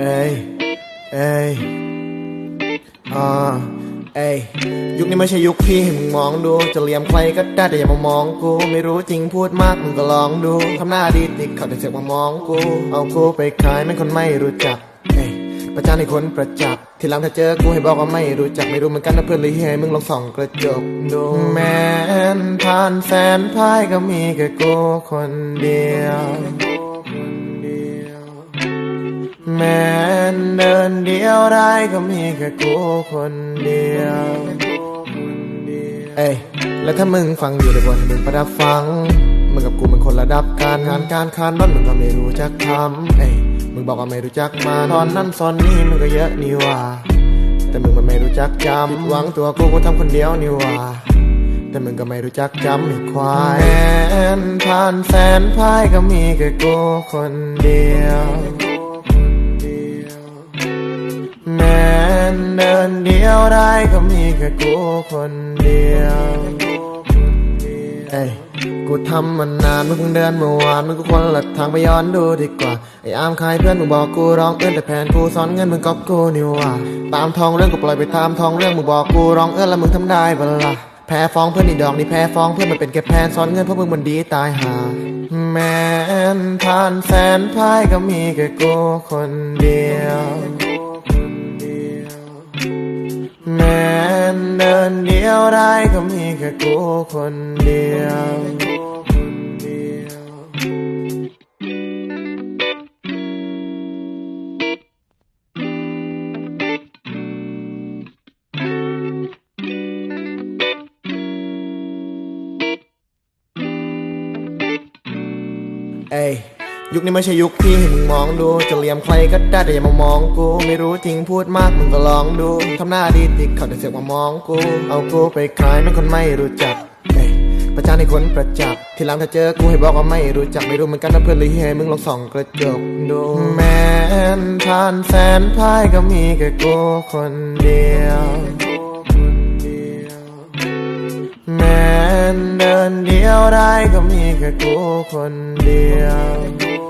เอ้ยเอ้ยอ่าเอ้ยยุคนี้ไม่ใช่ยุคพี่ให้มึงมองดู จะเหลี่ยมใครก็ได้แต่อย่ามามองกู ไม่รู้จริงพูดมากมึงก็ลองดูทำหน้าดีติดเขาแต่เสือมามองกู เอากูไปขายไม่คนไม่รู้จักเอ้ยประจานให้คนประจักษ์ทีหลังถ้าเจอกูให้บอกว่าไม่รู้จักไม่รู้เหมือนกันนะเพื่อนหรือเฮ้ยมึงลองส่องกระจกดูแม้นผ่านแสนพายก็มีแค่กูคนเดียวแม้ เดินเดียวได้ก็มีแค่กูคนเดียวเอ้ยแล้วถ้ามึงฟังอยู่ในบนมึงประดับฟัง มึงกับกูมันคนระดับการงานการคานบ้านมึงก็ไม่รู้จักทำเอ้ยมึงบอกว่าไม่รู้จักมาตอนนั้นตอนนี้มึงก็เยอะนี่ว่าแต่มึงมันไม่รู้จักจำผิดหวังตัวกูกูทำคนเดียวนี่ว่าแต่มึงก็ไม่รู้จักจำไอ้ควายแม้นผ่านแสนพายก็มีแค่กูคนเดียว เดินเดียวได้ก็มีแค่กูคนเดียวเอ้ยกูทำมานานมึงเพิ่งเดินเมื่อวานมึงก็ควรละทางไปย้อนดูดีกว่าไอ้อามใครเพื่อนมึงบอกกูร้องเอื้อนแต่แผนกูสอนเงินมึงก๊อปกูนี่ว่าตามทองเรื่องก็ปล่อยไปตามทองเรื่องมึงบอกกูร้องเอื้อนแล้วมึงทำได้ปล่ะแพ้ฟ้องเพื่อนนี่ดอกนี่แพ้ฟ้องเพื่อนมันเป็นแค่แพนซ้อนเงินเพราะมึงมันดีตายหา แม้นผ่านแสนพายก็มีแค่กูคนเดียว แม้นเดินเดียวได้ก็มีแค่กูคนเดียวเอ้ ยุคนี้ไม่ใช่ยุคพี่ให้มึงมองดู จะเลี่ยมใครก็ได้แต่อย่ามามองกู ไม่รู้จริงพูดมากมึงก็ลองดูทำหน้าดีติดเขาแต่เสือกมามองกู เอากูไปขายไม่คนไม่รู้จักเอ้ยประจานให้คนประจักษ์ทีหลังถ้าเจอกูให้บอกว่าไม่รู้จักไม่รู้เหมือนกันนะเพื่อนหรือเฮ้มึงลองส่องกระจกดูแม้นผ่านแสนพายก็มีแค่กูคนเดียว นเดียวได้ก็มีแค่กูคนเดียว